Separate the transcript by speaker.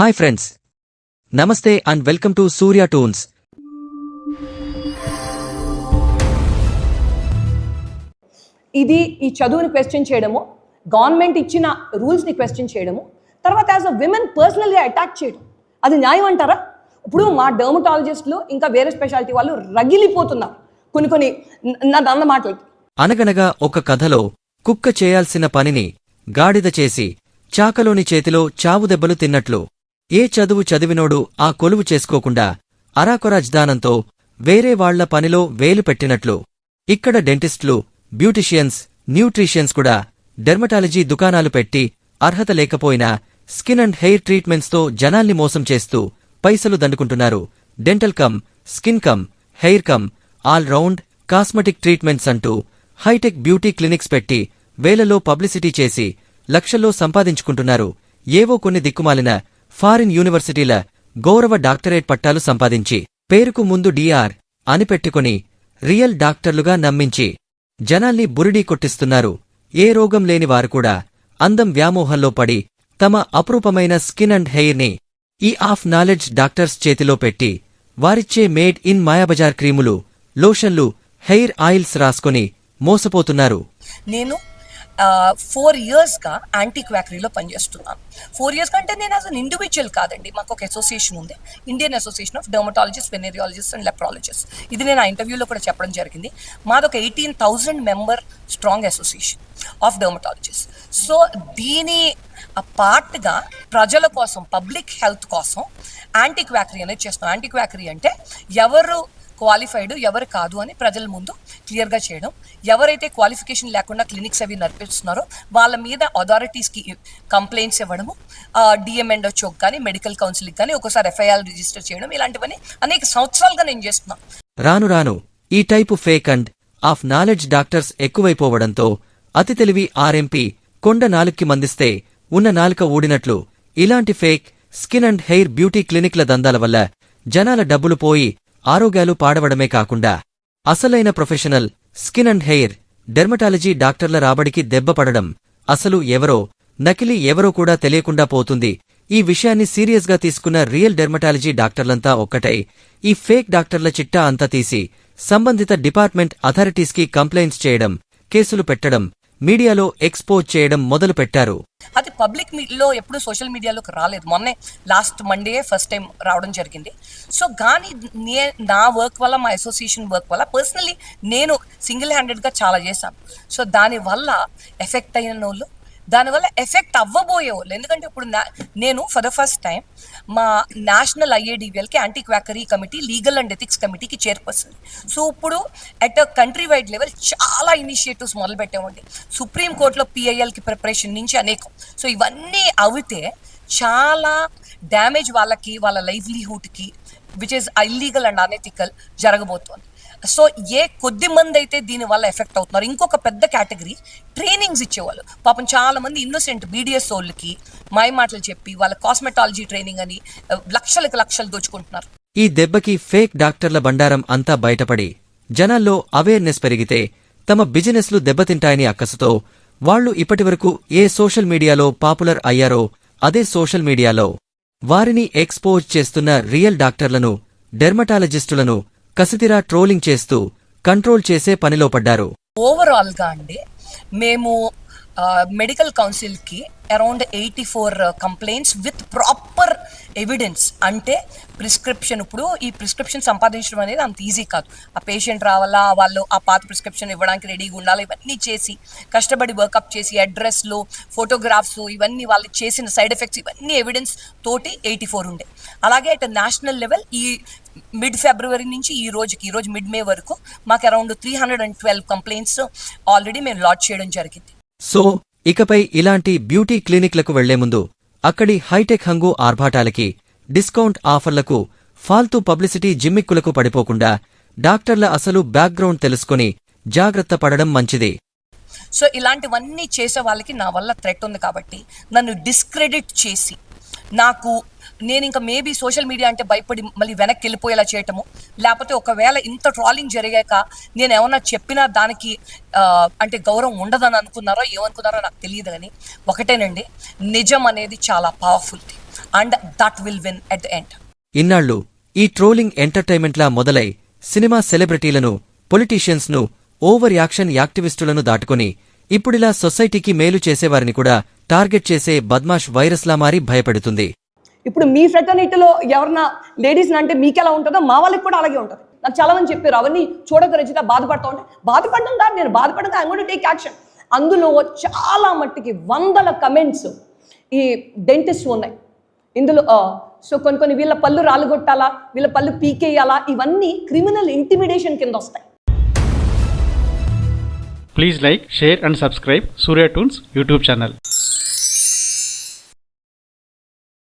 Speaker 1: Hi friends. Namaste and welcome to Surya Toons.
Speaker 2: ఇది ఈ చదువుని క్వశ్చన్ చేయడము గవర్నమెంట్ ఇచ్చిన రూల్స్ని క్వశ్చన్ చేయడము తర్వాత యాజ్ అ విమెన్ పర్సనల్గా అటాక్ చేయడం. అది న్యాయం అంటారా? ఇప్పుడు మా డర్మటాలజిస్టులు ఇంకా వేరే స్పెషాలిటీ వాళ్ళు రగిలిపోతున్నారు. కొన్ని కొన్ని న- నా దన్న మాటలకి
Speaker 1: అనగనగా ఒక కథలో కుక్క చేయాల్సిన పనిని గాడిద చేసి చాకలోని చేతిలో చావు దెబ్బలు తిన్నట్లు ఏ చదువు చదివినోడు ఆ కొలువు చేసుకోకుండా అరాకొరాజ్దానంతో వేరే వాళ్ళ పనిలో వేలు పెట్టినట్లు. ఇక్కడ డెంటిస్టులు బ్యూటిషియన్స్ న్యూట్రిషియన్స్ కూడా డెర్మటాలజీ దుకాణాలు పెట్టి అర్హత లేకపోయినా స్కిన్ అండ్ హెయిర్ ట్రీట్మెంట్స్తో జనాల్ని మోసం చేస్తూ పైసలు దండుకుంటున్నారు. Dental cum skin cum hair cum all round cosmetic treatments అంటూ హైటెక్ బ్యూటీ క్లినిక్స్ పెట్టి వేలలో పబ్లిసిటీ చేసి లక్షల్లో సంపాదించుకుంటున్నారు. ఏవో కొన్ని దిక్కుమాలిన ఫారిన్ యూనివర్సిటీల గౌరవ డాక్టరేట్ పట్టాలు సంపాదించి పేరుకు ముందు డిఆర్ అని పెట్టుకుని రియల్ డాక్టర్లుగా నమ్మించి జనాల్ని బురిడీ కొట్టిస్తున్నారు. ఏ రోగం లేని వారు కూడా అందం వ్యామోహంలో పడి తమ అపురూపమైన స్కిన్ అండ్ హెయిర్ని ఈ ఆఫ్ నాలెడ్జ్ డాక్టర్స్ చేతిలో పెట్టి వారిచ్చే మేడ్ ఇన్ మాయాబజార్ క్రీములు లోషన్లు హెయిర్ ఆయిల్స్ రాసుకొని మోసపోతున్నారు.
Speaker 3: నేను ఫోర్ ఇయర్స్గా యాంటీ క్వాకరీలో పనిచేస్తున్నాను. ఫోర్ ఇయర్స్ అంటే నేను యాజ్ అన్ ఇండివిజువల్ కాదండి. మాకు ఒక అసోసియేషన్ ఉంది. Indian association of dermatologist venereologist and leprologist ఇది నేను ఆ ఇంటర్వ్యూలో కూడా చెప్పడం జరిగింది. మాది ఒక eighteen thousand member strong association of dermatologist so దీని పార్ట్గా ప్రజల కోసం పబ్లిక్ హెల్త్ కోసం యాంటీ క్వాకరీ అనేది చేస్తున్నాం. యాంటీ క్వాకరీ అంటే ఎవరు క్వాలిఫైడ్ ఎవరు కాదు అని ప్రజల ముందు క్లియర్గా చేయడం. ఎవరైతే క్వాలిఫికేషన్ లేకుండా క్లినిక్స్ అవి నడిపిస్తున్నారో వాళ్ళ మీద అథారిటీస్కి కంప్లైంట్స్ ఇవ్వడము డిఎంఎండ్ డిఎంఎండ్ఓచోక్ కానీ మెడికల్ కౌన్సిల్కి కానీ ఒకసారి ఎఫ్ఐఆర్ రిజిస్టర్ చేయడం ఇలాంటివన్నీ అనేక సంవత్సరాలుగా నేను చేస్తున్నాను
Speaker 1: రాను రాను ఈ type fake and half knowledge doctors ఎక్కువైపోవడంతో అతి తెలివి ఆర్ఎంపీ కొండ నాలుక్కి మందిస్తే ఉన్న నాలుక ఊడినట్లు ఇలాంటి fake skin and hair beauty క్లినిక్ల దందాల వల్ల జనాల డబ్బులు పోయి ఆరోగ్యాలు పాడవడమే కాకుండా అసలైన professional skin and hair dermatology డాక్టర్ల రాబడికి దెబ్బపడడం అసలు ఎవరో నకిలీ ఎవరో కూడా తెలియకుండా పోతుంది. ఈ విషయాన్ని సీరియస్గా తీసుకున్న రియల్ డెర్మటాలజీ డాక్టర్లంతా ఒక్కటై ఈ ఫేక్ డాక్టర్ల చిట్టా అంతా తీసి సంబంధిత డిపార్ట్మెంట్ అథారిటీస్కి కంప్లైంట్స్ చేయడం కేసులు పెట్టడం మీడియాలో ఎక్స్పోజ్ చేయడం మొదలు పెట్టారు
Speaker 3: అది పబ్లిక్ మీలో ఎప్పుడు సోషల్ మీడియాలోకి రాలేదు. మొన్నే లాస్ట్ మండే ఫస్ట్ టైం రావడం జరిగింది. సో కానీ నే నా వర్క్ వల్ల మా అసోసియేషన్ వర్క్ వల్ల పర్సనలీ నేను సింగిల్ హ్యాండెడ్గా చాలా చేశాను. సో దానివల్ల ఎఫెక్ట్ అయిన వాళ్ళు దానివల్ల ఎఫెక్ట్ అవ్వబోయే వాళ్ళు ఎందుకంటే ఇప్పుడు నా నేను ఫర్ ద ఫస్ట్ టైం మా national ఐఏడివిఎల్కి anti quackery committee legal and ethics కమిటీకి చైర్పర్సన్ సో ఇప్పుడు at a country wide level చాలా ఇనిషియేటివ్స్ మొదలుపెట్టామండి సుప్రీం కోర్టులో పిఐఎల్కి ప్రిపరేషన్ నుంచి అనేకం. సో ఇవన్నీ అవితే చాలా డ్యామేజ్ వాళ్ళకి వాళ్ళ లైవ్లీహుడ్కి which is illegal and unethical జరగబోతోంది. సో ఏ కొద్ది మంది అయితే దీని వల్ల ఎఫెక్ట్ అవుతున్నారు ఇంకొక పెద్ద కేటగిరీ ట్రైనింగ్స్ ఇచ్చేవాళ్ళు. పాపం చాలా మంది ఇన్నోసెంట్ బీడిఎస్ వాళ్ళకి మాయ మాటలు చెప్పి వాళ్ళ కాస్మెటాలజీ ట్రైనింగ్ అని లక్షలకు లక్షలు దోచుకుంటున్నారు.
Speaker 1: ఈ దెబ్బకి ఫేక్ డాక్టర్ల బండారం అంతా బయటపడి జనాల్లో అవేర్నెస్ పెరిగితే తమ బిజినెస్లు దెబ్బతింటాయని అక్కసుతో వాళ్ళు ఇప్పటివరకు ఏ సోషల్ మీడియాలో పాపులర్ అయ్యారో అదే సోషల్ మీడియాలో వారిని ఎక్స్పోజ్ చేస్తున్న రియల్ డాక్టర్లను డెర్మటాలజిస్టులను కసితిరా ట్రోలింగ్ చేస్తూ కంట్రోల్ చేసే పనిలో పడ్డారు.
Speaker 3: ఓవరాల్గా అండి మేము medical కౌన్సిల్కి around eighty four complaints with proper evidence అంటే ప్రిస్క్రిప్షన్ ఇప్పుడు ఈ ప్రిస్క్రిప్షన్ సంపాదించడం అనేది అంత ఈజీ కాదు. ఆ పేషెంట్ రావాలా వాళ్ళు ఆ పాత ప్రిస్క్రిప్షన్ ఇవ్వడానికి రెడీగా ఉండాలి ఇవన్నీ చేసి కష్టపడి వర్కప్ చేసి అడ్రస్లు ఫోటోగ్రాఫ్స్ ఇవన్నీ వాళ్ళు చేసిన సైడ్ ఎఫెక్ట్స్ ఇవన్నీ ఎవిడెన్స్ తోటి ఎయిటీ ఫోర్ ఉండే. అలాగే అట్ నేషనల్ లెవెల్ ఈ మిడ్ ఫిబ్రవరి నుంచి ఈ రోజుకి ఈ రోజు మిడ్ మే వరకు మాకు around three hundred and twelve complaints already మేము లాంచ్ చేయడం జరిగింది.
Speaker 1: సో ఇకపై ఇలాంటి బ్యూటీ క్లినిక్లకు వెళ్ళే ముందు అక్కడి హైటెక్ హంగు ఆర్భాటాలకి డిస్కౌంట్ ఆఫర్లకు ఫాల్తూ పబ్లిసిటీ జిమ్మిక్కులకు పడిపోకుండా డాక్టర్ల అసలు బ్యాక్గ్రౌండ్ తెలుసుకొని జాగ్రత్త పడడం మంచిది.
Speaker 3: సో ఇలాంటివన్నీ చేసే వాళ్ళకి నా వల్ల థ్రెట్ ఉంది కాబట్టి నన్ను డిస్క్రెడిట్ చేసి నాకు నేను ఇంకా మేబీ సోషల్ మీడియా అంటే భయపడి మళ్ళీ వెనక్కి వెళ్ళిపోయేలా చేయటము. లేకపోతే ఒకవేళ ఇంత ట్రాలింగ్ జరిగాక నేను ఏమన్నా చెప్పినా దానికి అంటే గౌరవం ఉండదని అనుకున్నారో ఏమనుకున్నారో నాకు తెలియదు కానీ ఒకటేనండి నిజం అనేది చాలా powerful
Speaker 4: and that will win at the end
Speaker 1: ఇన్నాళ్ళు ఈ ట్రోలింగ్ ఎంటర్టైన్మెంట్లా మొదలై సినిమా సెలబ్రిటీలను పొలిటీషియన్స్ను ఓవర్ యాక్షన్ యాక్టివిస్టులను దాటుకుని ఇప్పుడిలా సొసైటీకి మేలు చేసేవారిని కూడా టార్గెట్ చేసే బద్మాష్ వైరస్లా మారి భయపెడుతుంది.
Speaker 3: ఇప్పుడు మీ ఫ్రెటర్నిటీలో ఎవరన్నా లేడీస్ అంటే మీకు ఎలా ఉంటుందో మా వాళ్ళకి కూడా అలాగే ఉంటుంది. నాకు చాలా మంది చెప్పారు అవన్నీ చూడక రచిత బాధపడతా ఉంటే. బాధపడడం కాదు నేను బాధపడదా ఐ గోట్ టేక్ యాక్షన్ అందులో చాలా మట్టికి వందల కమెంట్స్ ఈ డెంటిస్ట్ ఉన్నాయి. ఇందులో సో కొన్ని కొన్ని వీళ్ళ పళ్ళు రాలుగొట్టాలా వీళ్ళ పళ్ళు పీకేయాలా ఇవన్నీ క్రిమినల్ ఇంటిమిడేషన్ కింద వస్తాయి.
Speaker 5: Please like share and subscribe Surya Toons YouTube channel